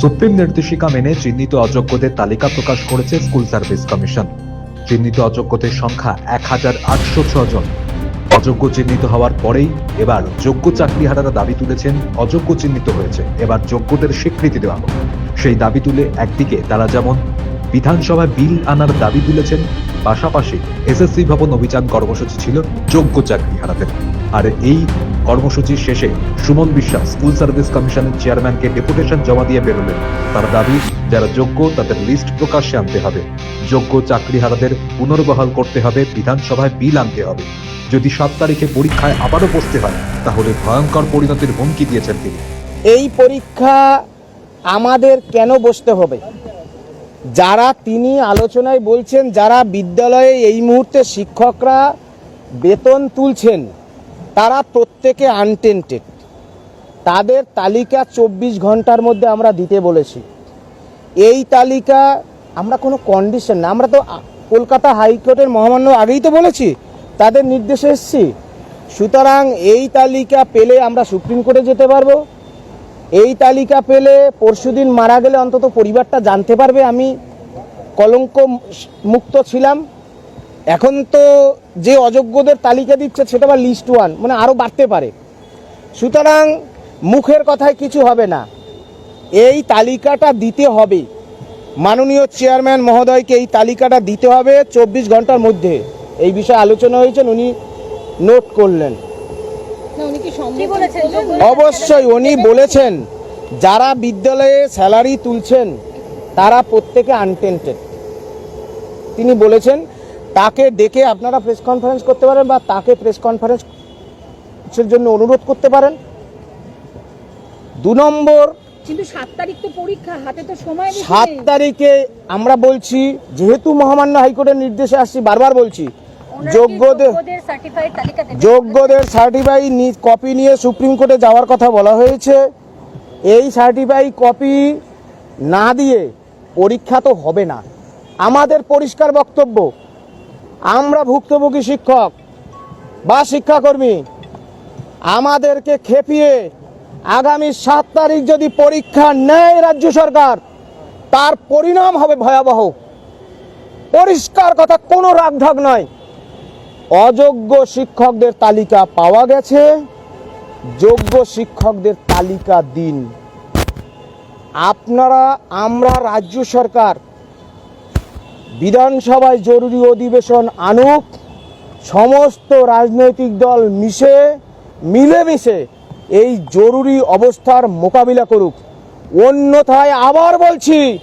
Supreme নির্দেশিকা মেনে চিহ্নিত অযোগ্যদের তালিকা প্রকাশ করেছে স্কুল সার্ভিস কমিশন। চিহ্নিত অযোগ্যদের সংখ্যা এক হাজার আটশো জন। অযোগ্য চিহ্নিত হওয়ার পরেই এবার যোগ্য চাকরিহারারা দাবি তুলেছেন, অযোগ্য চিহ্নিত হয়েছে। এবার যোগ্যদের স্বীকৃতি দেওয়া হোক। সেই দাবি তুলে একদিকে তারা যেমন বিধানসভায় বিল আনার দাবি তুলেছেন পাশাপাশি এসএসসি ভবন অভিযান কর্মসূচি ছিল যোগ্য চাকরিহারাদের আর এই কর্মসূচির শেষে সুমন বিশ্বাস স্কুল সার্ভিস কমিশনের চেয়ারম্যানকে ডেপুটেশন জমা দিয়ে বেরোলেন। তার দাবি, যারা যোগ্য, তাদের লিস্ট প্রকাশ্যে আনতে হবে। যোগ্য চাকরিহারাদের পুনর্বহাল করতে হবে, বিধানসভায় বিল আনতে হবে। যদি সাত তারিখে পরীক্ষায় আবারও বসতে হয়, তাহলে ভয়ঙ্কর পরিণতির হুমকি দিয়েছেন তিনি। এই পরীক্ষা আমাদের কেন বসতে হবে? যারা তিনি আলোচনায় বলছেন, যারা বিদ্যালয়ে এই মুহূর্তে শিক্ষকরা বেতন তুলছেন, তারা প্রত্যেকে আনটেন্টেড তাদের তালিকা চব্বিশ ঘণ্টার মধ্যে আমরা দিতে বলেছি। এই তালিকা আমরা কোনো কন্ডিশন না। আমরা তো কলকাতা হাইকোর্টের মহামান্য আগেই তো বলেছি, তাদের নির্দেশে এসছি। সুতরাং এই তালিকা পেলে আমরা সুপ্রিম কোর্টে যেতে পারব। এই তালিকা পেলে পরশুদিন মারা গেলে অন্তত পরিবারটা জানতে পারবে আমি কলঙ্ক মুক্ত ছিলাম। এখন তো যে অযোগ্যদের তালিকা দিচ্ছে সেটা আবার লিস্ট ওয়ান মানে আরও বাড়তে পারে। সুতরাং মুখের কথায় কিছু হবে না। এই তালিকাটা দিতে হবে। মাননীয় চেয়ারম্যান মহোদয়কে এই তালিকাটা দিতে হবে চব্বিশ ঘণ্টার মধ্যে। এই বিষয়ে আলোচনা হয়েছেন উনি নোট করলেন না উনি কি সম্মতি বলেছেন অবশ্যই উনি বলেছেন যারা বিদ্যালয়ে স্যালারি তুলছেন তারা প্রত্যেকে আনটেন্টেড তিনি বলেছেন তাকে ডেকে আপনারা প্রেস কনফারেন্স করতে পারেন বা তাকে প্রেস কনফারেন্সের জন্য অনুরোধ করতে পারেন। দু নম্বর কিন্তু সাত তারিখ তো পরীক্ষা হাতে তো সময় সাত তারিখে আমরা বলছি যেহেতু মহামান্য হাইকোর্টের নির্দেশে আসছি বারবার বলছি যোগ্যদের যোগ্যদের সার্টিফাই কপি নিয়ে সুপ্রিম কোর্টে যাওয়ার কথা বলা হয়েছে। এই সার্টিফাই কপি না দিয়ে পরীক্ষা তো হবে না। আমাদের পরিষ্কার বক্তব্য আমরা ভুক্তভোগী শিক্ষক বা শিক্ষাকর্মী আমাদেরকে খেপিয়ে আগামী সাত তারিখ যদি পরীক্ষা নেয় রাজ্য সরকার তার পরিণাম হবে ভয়াবহ। পরিষ্কার কথা কোনো রাগঢাক নয়। অযোগ্য শিক্ষকদের তালিকা পাওয়া গেছে। যোগ্য শিক্ষকদের তালিকা দিন। আপনারা, আমরা রাজ্য সরকার, বিধানসভায় জরুরি অধিবেশন আনুক, সমস্ত রাজনৈতিক দল মিশে, মিলেমিশে এই জরুরি অবস্থার মোকাবিলা করুক। অন্যথায় আবার বলছি,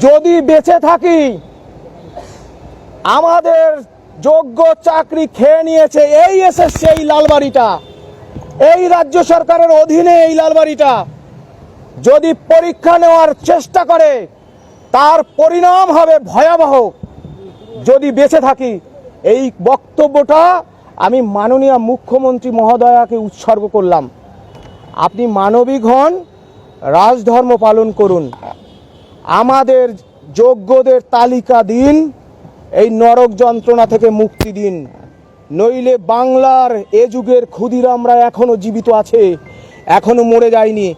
যদি বেঁচে থাকি, আমাদের যোগ্য চাকরি খেয়ে নিয়েছে এই এসএসসি, এই লালবাড়িটা। এই রাজ্য সরকারের অধীনে এই লালবাড়িটা। যদি পরীক্ষা নেওয়ার চেষ্টা করে, তার পরিণাম হবে ভয়াবহ। যদি বেঁচে থাকি, এই বক্তব্যটা আমি মাননীয় মুখ্যমন্ত্রী মহোদয়াকে উৎসর্গ করলাম। আপনি মানবিক হন, রাজধর্ম পালন করুন। আমাদের যোগ্যদের তালিকা দিন। এই নরক যন্ত্রণা থেকে মুক্তি দিন। নইলে বাংলার এ যুগের ক্ষুদিরামরা এখনও জীবিত আছে এখনও মরে যায়নি।